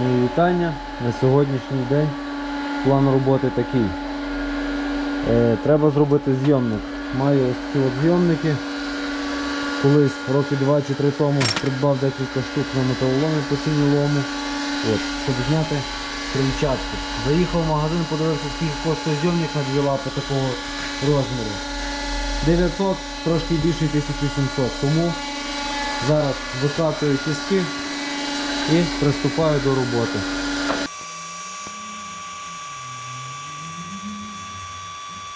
Мої вітання на сьогоднішній день. План роботи такий. Е, треба зробити зйомник. Маю ось такі от зйомники. Колись роки 2 чи 3 тому придбав декілька штук на металоломі по ціні лому. От, щоб зняти крильчатку. Заїхав в магазин, подивився, скільки коштує зйомник на дві лапи такого розміру. 900, трошки більше 1700. Тому зараз викатую тіски і приступаю до роботи.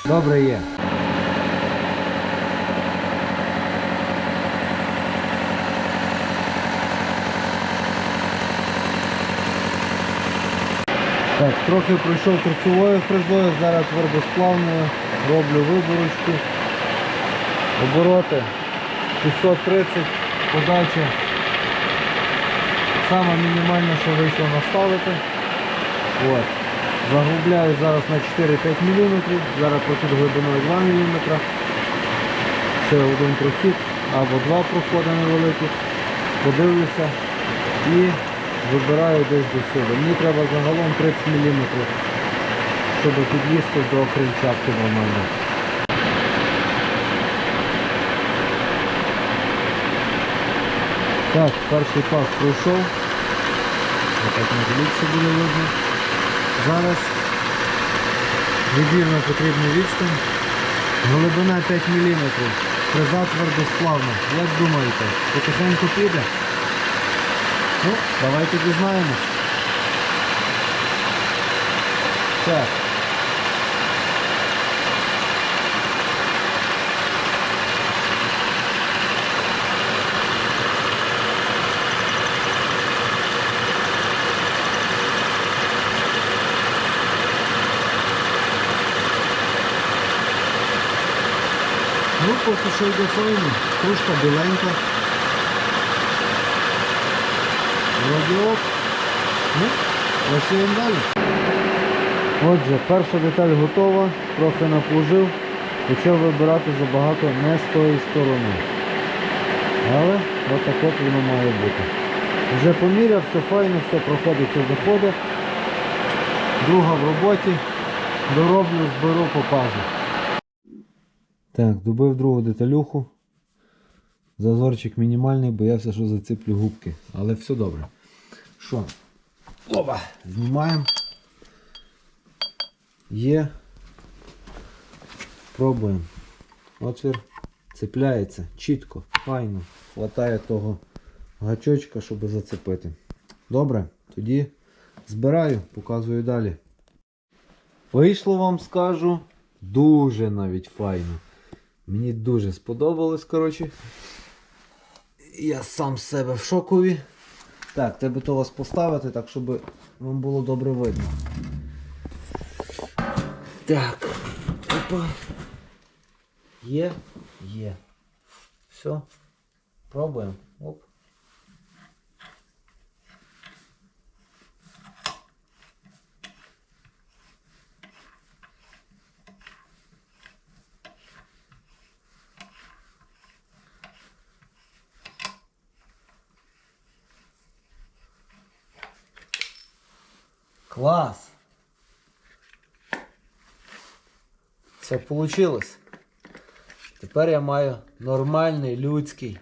Добре є. Так, трохи пройшов торцевою фрезою, зараз твердосплавною, роблю виборочку. Обороти 630, подача. Саме мінімальне, що вийшло наставити. От. Заглубляю зараз на 4-5 мм, зараз прохід глибиною 2 мм. Ще один прохід або два проходи невеликих. Подивлюся і вибираю десь до сюди. Мені треба загалом 30 мм, щоб підлізти до крильчатки нормально. Так, перший пас пройшов. Отак ліпше буде видно. Зараз відвірно потрібна відстань. Глибина 5 мм. Фреза твердосплавна. Як думаєте, потихеньку піде? Ну, давайте дізнаємось. Так. Ну, поки що йде файно. Стружка біленька. Радіок. Ну, працюємо далі. Отже, перша деталь готова, трохи напужив, почав вибирати забагато не з тої сторони. Але отак от воно має бути. Вже поміряв, все файно, все проходить, все заходить. Друга в роботі. Дороблю, зберу, покажу. Так, добив другу деталюху. Зазорчик мінімальний, боявся, що зациплю губки. Але все добре. Що? Оба! Знімаємо. Є. Пробуємо. Отвір цепляється чітко, файно. Хватає того гачочка, щоб зацепити. Добре, тоді збираю, показую далі. Вийшло вам скажу. Дуже навіть файно. Мені дуже сподобалось, коротше. Я сам з себе в шокові. Так, треба то вас поставити, так, щоб вам було добре видно. Так. Опа. Є? Є. Все. Пробуємо. Оп. Клас! Це вийшло. Тепер я маю нормальний людський,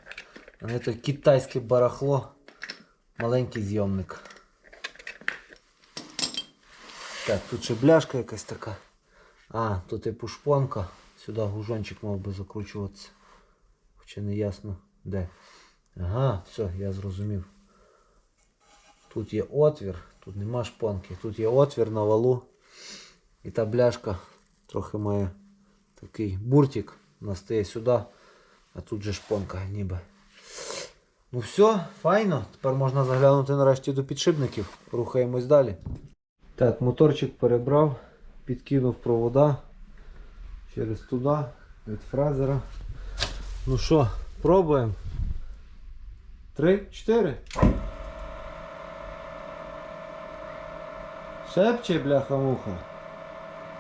а не то китайське барахло, маленький зйомник. Так, тут ще бляшка якась така. А, тут типу шпонка. Сюди гужончик мав би закручуватися. Хоча не ясно де. Ага, все, я зрозумів. Тут є отвір, тут нема шпонки, тут є отвір на валу. І та бляшка трохи має такий буртик. Настає сюди, а тут же шпонка ніби. Ну все, файно. Тепер можна заглянути нарешті до підшипників. Рухаємось далі. Так, моторчик перебрав, підкинув провода через туди від фрезера. Ну що, пробуємо. Три, чотири. Шепче, бляха-муха.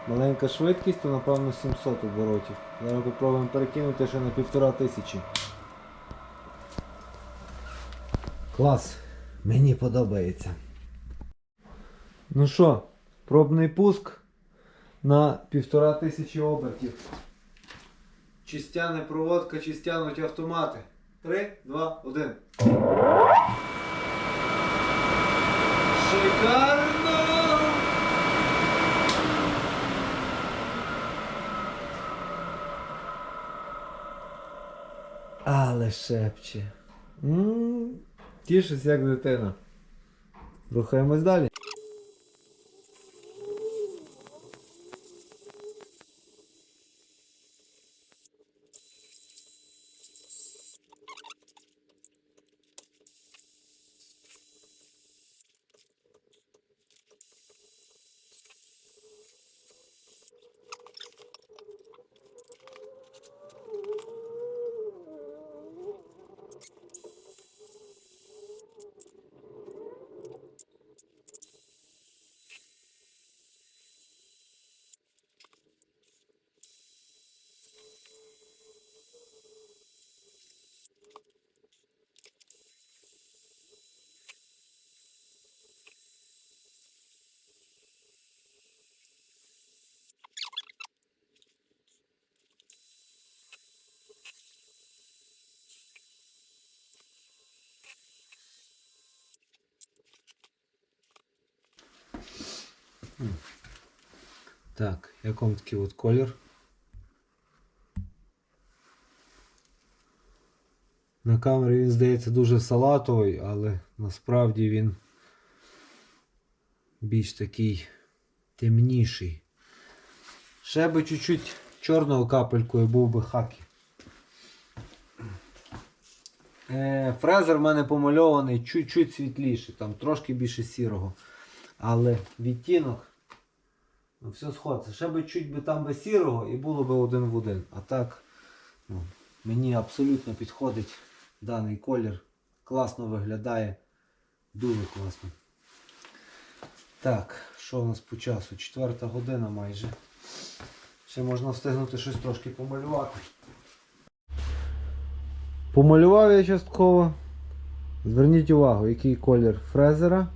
Маленька швидкість, то напевно 700 оборотів. Зараз попробуємо перекинути ще на півтора тисячі. Клас. Мені подобається. Ну що, пробний пуск на півтора тисячі обертів. Чистяне проводка, чи стянуть автомати. Три, два, один. Шикарно! Але шепче. М, Тішись як дитина. Рухаємось далі. Так, як такий от колір? На камері він здається дуже салатовий, але насправді він більш такий темніший. Ще би чуть-чуть чорного капелькою був би хакі. Е, фрезер в мене помальований чуть-чуть світліший, там трошки більше сірого. Але відтінок Ну, все сходиться. Ще би чуть би там би сірого і було би один в один. А так ну, мені абсолютно підходить даний колір. Класно виглядає. Дуже класно. Так, що у нас по часу? Четверта година майже. Ще можна встигнути щось трошки помалювати. Помалював я частково. Зверніть увагу, який колір фрезера.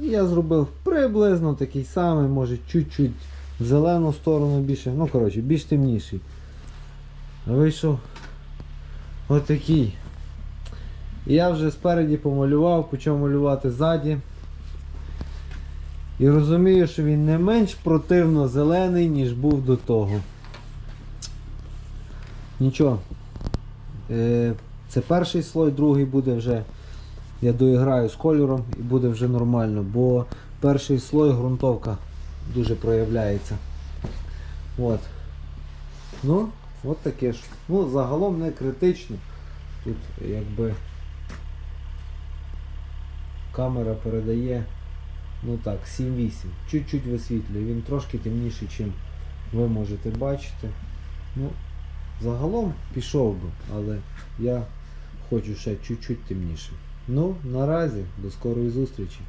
Я зробив приблизно такий самий, може чуть-чуть в зелену сторону більше. Ну, коротше, більш темніший. Вийшов отакий. Я вже спереді помалював, почав малювати ззаді. І розумію, що він не менш противно зелений, ніж був до того. Нічого. Е, Це перший слой, другий буде вже. Я доіграю з кольором і буде вже нормально, бо перший слой ґрунтовка дуже проявляється. От. Ну, от таке ж. Ну, загалом не критично. Тут якби камера передає, ну так, 7-8. Чуть-чуть висвітлює. Він трошки темніший, чим ви можете бачити. Ну, загалом пішов би, але я хочу ще чуть-чуть темніше. Ну, наразі, до скорої зустрічі.